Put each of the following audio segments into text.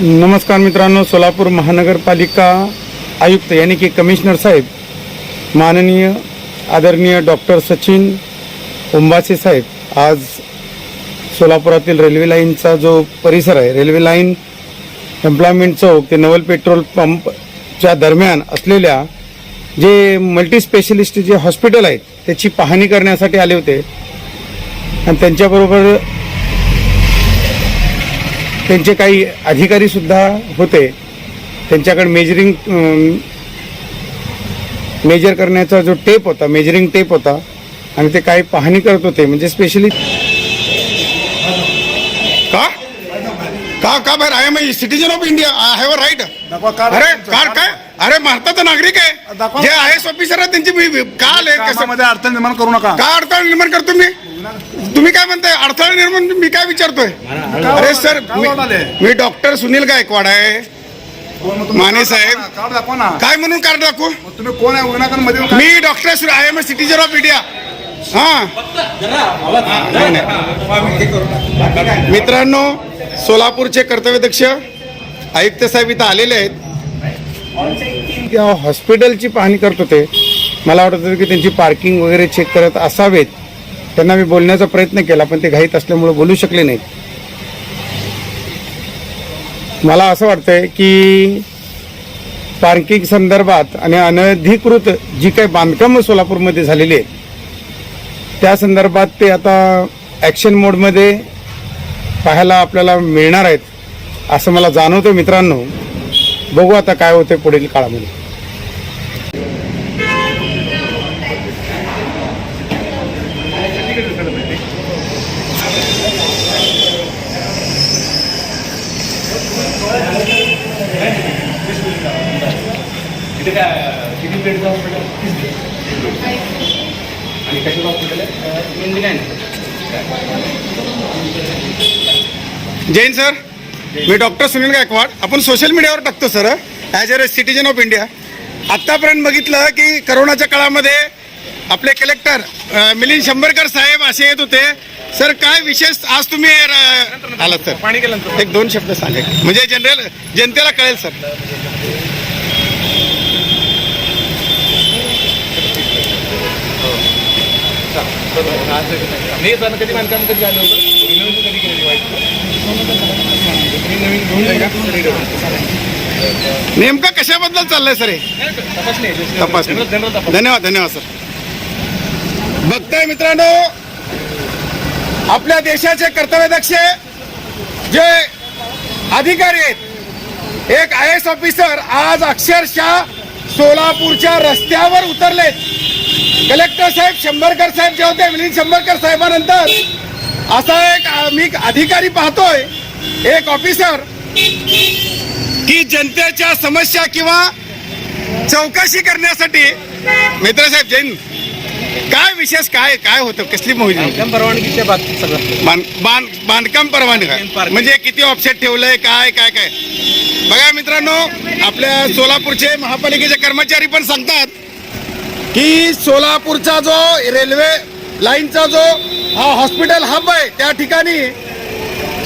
नमस्कार मित्रांनो सोलापूर महानगरपालिका आयुक्त यानी की कमिशनर साहेब माननीय आदरणीय डॉक्टर सचिन उंबासे साहेब आज सोलापुरातील रेल्वे लाईनचा जो परिसर आहे रेल्वे लाईन एम्प्लॉयमेंट चौक ते नवल पेट्रोल पंपच्या दरम्यान असलेल्या जे मल्टी स्पेशलिस्ट जे हॉस्पिटल आहेत त्याची पाहणी करण्यासाठी आले होते. आणि त्यांच्याबरोबर त्यांचे काही अधिकारी सुद्धा होते. त्यांच्याकडे मेजरिंग मेजर करण्याचा जो टेप होता मेजरिंग टेप होता आणि ते काही पाहणी करत होते म्हणजे स्पेशली का? का का बाहेर? I am citizen of India I have a right अरे कार काय? अरे भारताचा नागरिक आहे. जे आय एस ऑफिसर आहे त्यांची का आले? कसं कामामध्ये अडचण निर्माण करू नका. का अडथळा निर्माण करतो मी? तुम्ही काय म्हणताय? अडथळा निर्माण मी काय विचारतोय? अरे सर मी- डॉक्टर सुनील गायकवाड आहे. तुम्ही माने साहेब. दाखवा ना, कार्ड दाखवा ना. काय म्हणून कार्ड दाखवू? मग तुम्ही कोण आहे? विनाकारणमध्ये मी doctor I am citizen of India हा नाही, नाही. मित्रांनो सोलापूरचे कर्तव्यदक्ष आयुक्त साहेब इथं आलेले आहेत. हॉस्पिटलची पाहणी करत होते. मला वाटत होतं की त्यांची पार्किंग वगैरे चेक करत असावेत. त्यांना मी बोलण्याचा प्रयत्न केला पण ते घाईत असल्यामुळे बोलू शकले नाहीत. मला असं वाटतंय की पार्किंग संदर्भात आणि अनधिकृत जी काही बांधकामं सोलापूरमध्ये झालेली आहेत त्या संदर्भात ते आता ॲक्शन मोडमध्ये पाहायला आपल्याला मिळणार आहेत असं मला जाणवतं मित्रांनो. बघू आता काय होतं पुढील काळामध्ये. जैन सर मी डॉक्टर सुनील गायकवाड. आपण सोशल मीडियावर टाकतो sir as a citizen of India आत्तापर्यंत बघितलं की करोनाच्या काळामध्ये आपले कलेक्टर मिलिंद शंभरकर साहेब असे येत होते. सर काय विशेष आज तुम्ही आलात सर? एक दोन शब्द सांगा. म्हणजे जनरल जनतेला कळेल सर. नाही सर कधी बांधकाम कधी झालं होतं? रिनोव्हेशन कधी केली वाईट? नेमकं कशाबद्दल चाललंय सर हे? तपासणी धन्यवाद धन्यवाद सर. बघताय मित्रांनो आपल्या देशाचे कर्तव्यदक्ष जे अधिकारी आहेत एक आय एस ऑफिसर आज अक्षरशः सोलापूरच्या रस्त्यावर उतरलेत. कलेक्टर साहेब शंभरकर साहेब जे होते मिलिंद शंभरकर साहेबानंतर असा एक आम्ही अधिकारी पाहतोय एक ऑफिसर की जनतेच्या समस्या किंवा चौकशी करण्यासाठी मित्रसाहेब जैन काय विशेष काय काय होतं? कसली मोहीम? बांधकाम परवानगीच्या बाबतीत सगळं. बांध बांध बांधकाम परवानगी. म्हणजे किती ऑफसेट ठेवलंय काय काय काय? बघा मित्रांनो आपल्या सोलापूरचे महापालिकेचे कर्मचारी पण सांगतात की सोलापूरचा जो रेल्वे लाईनचा जो हा हॉस्पिटल हब आहे त्या ठिकाणी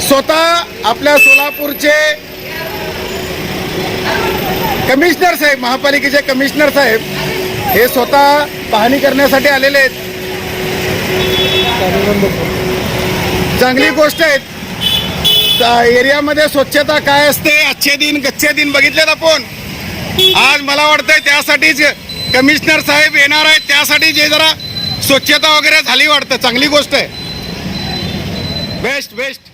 स्वतः आपल्या सोलापूरचे कमिशनर साहेब महापालिकेचे कमिशनर साहेब हे स्वतः पाहणी करण्यासाठी आलेले आहेत. चांगली गोष्ट आहेत एरियामध्ये स्वच्छता काय असते? अच्छे दिन गच्छे दिन बघितलेत आपण. आज मला वाटतंय त्यासाठीच कमिशनर साहेब येणार आहेत त्यासाठी जे जरा स्वच्छता वगैरे झाली वाटतं. चांगली गोष्ट आहे. Best best